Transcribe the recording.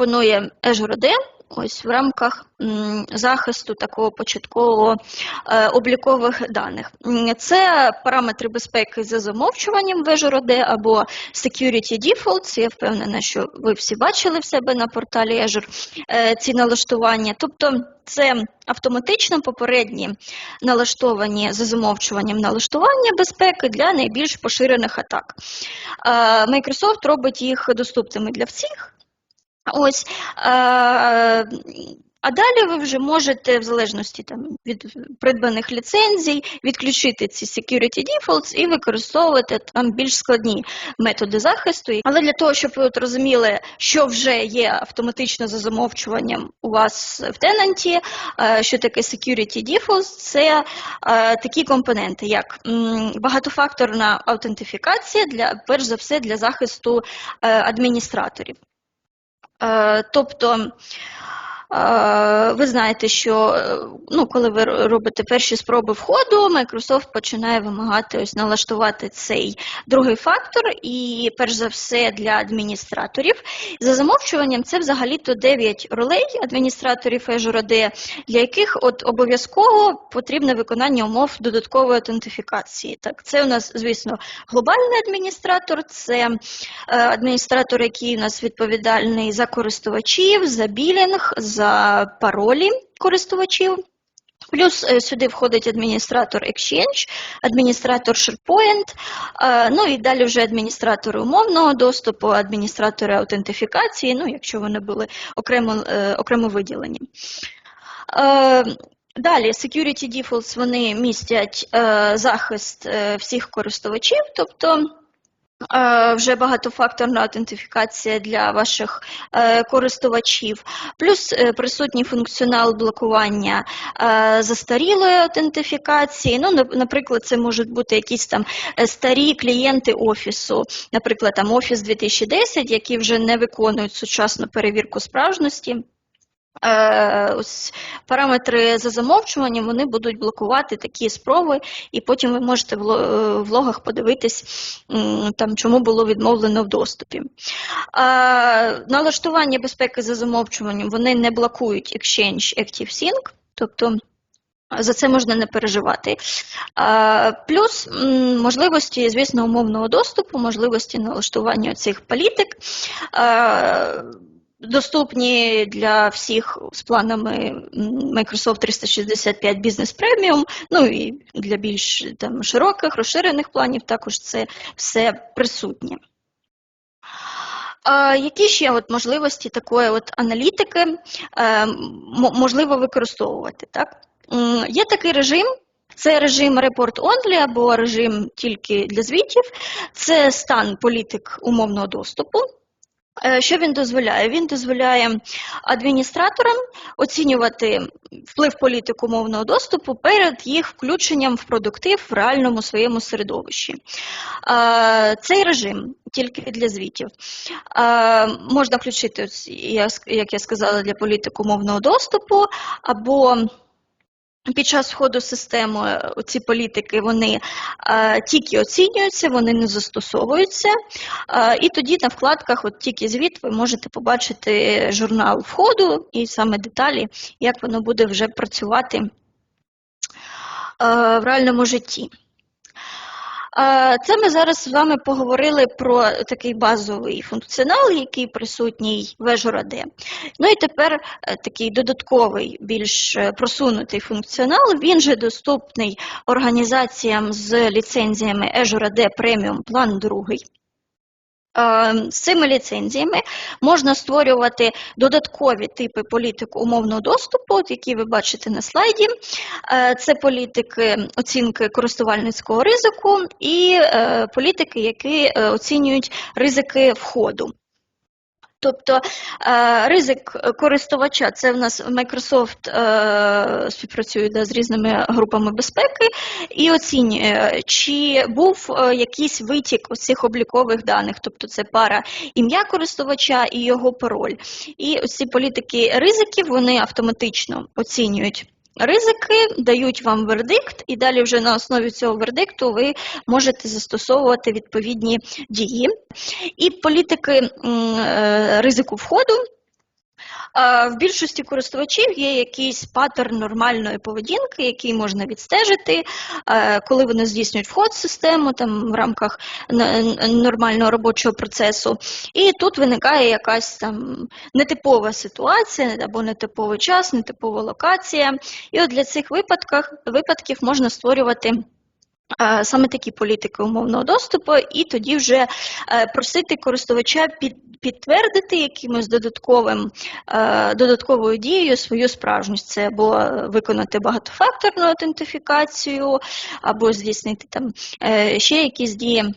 пропонує Azure AD ось в рамках захисту такого початкового е, облікових даних. Це параметри безпеки за замовчуванням в Azure AD або Security Defaults. Я впевнена, що ви всі бачили в себе на порталі Azure е, ці налаштування. Тобто це автоматично попередні налаштовані за замовчуванням налаштування безпеки для найбільш поширених атак. Е, Microsoft робить їх доступними для всіх. Ось. е, А далі ви вже можете, в залежності там, від придбаних ліцензій, відключити ці security defaults і використовувати там більш складні методи захисту. Але для того, щоб ви от розуміли, що вже є автоматично за замовчуванням у вас в тенанті, е, що таке security defaults, це е, такі компоненти, як багатофакторна аутентифікація, для, перш за все, для захисту е, адміністраторів. Е, Тобто, ви знаєте, що е, ну, коли ви робите перші спроби входу, Microsoft починає вимагати ось налаштувати цей другий фактор, і перш за все для адміністраторів. За замовчуванням це взагалі-то 9 ролей адміністраторів Azure AD, для яких от обов'язково потрібне виконання умов додаткової аутентифікації. Так, це у нас, звісно, глобальний адміністратор, це е, адміністратор, який у нас відповідальний за користувачів, за білінг, за паролі користувачів. Плюс е, сюди входить адміністратор Exchange, адміністратор SharePoint, е, ну і далі вже адміністратори умовного доступу, адміністратори аутентифікації, ну якщо вони були окремо, е, окремо виділені. Далі Security Defaults вони містять захист всіх користувачів, тобто вже багатофакторна аутентифікація для ваших е, користувачів, плюс е, присутній функціонал блокування е, застарілої аутентифікації. Ну, наприклад, це можуть бути якісь там е, старі клієнти офісу, наприклад, там Office 2010, які вже не виконують сучасну перевірку справжності. Е, ось параметри за замовчуванням вони будуть блокувати такі спроби, і потім ви можете в е, логах подивитись, там, чому було відмовлено в доступі. Е, Налаштування безпеки за замовчуванням вони не блокують Exchange ActiveSync, тобто за це можна не переживати. Плюс можливості, звісно, умовного доступу, можливості налаштування цих політик. Доступні для всіх з планами Microsoft 365 Business Premium, ну і для більш там, широких, розширених планів також це все присутнє. Які ще от можливості такої от аналітики е, можливо використовувати? Так? Є такий режим, це режим Report Only або режим тільки для звітів, це стан політик умовного доступу. Е, Що він дозволяє? Він дозволяє адміністраторам оцінювати вплив політик умовного доступу перед їх включенням в продуктив в реальному своєму середовищі. Е, Цей режим тільки для звітів. Е, Можна включити, як я сказала, для політик умовного доступу, або під час входу системи е, ці політики вони е, тільки оцінюються, вони не застосовуються. Е, і тоді на вкладках, от тільки звіт, ви можете побачити журнал входу і саме деталі, як воно буде вже працювати е, в реальному житті. Це ми зараз з вами поговорили про такий базовий функціонал, який присутній в Ежураде. Ну і тепер е, такий додатковий, більш е, просунутий функціонал, він же доступний організаціям з ліцензіями Ежураде Преміум план Другий. 2. Е, З цими ліцензіями можна створювати додаткові типи політик умовного доступу, які ви бачите на слайді. Е, Це політики оцінки користувальницького ризику і е, політики, які оцінюють ризики входу. Тобто е, ризик користувача це в нас Microsoft е, співпрацює да, з різними групами безпеки і оцінює, чи був е, якийсь витік цих облікових даних, тобто це пара ім'я користувача і його пароль. І ці політики ризиків вони автоматично оцінюють. Ризики дають вам вердикт, і далі вже на основі цього вердикту ви можете застосовувати відповідні дії. І політики е, ризику входу В більшості користувачів є якийсь паттерн нормальної поведінки, який можна відстежити, коли вони здійснюють вход в систему там, в рамках нормального робочого процесу. І тут виникає якась там нетипова ситуація або нетиповий час, нетипова локація. І от для цих випадках, випадків можна створювати. Саме такі політики умовного доступу, і тоді вже е, просити користувача під, підтвердити якимось додатковим, е, додатковою дією свою справжність. Це або виконати багатофакторну аутентифікацію, або здійснити там е, ще якісь дії.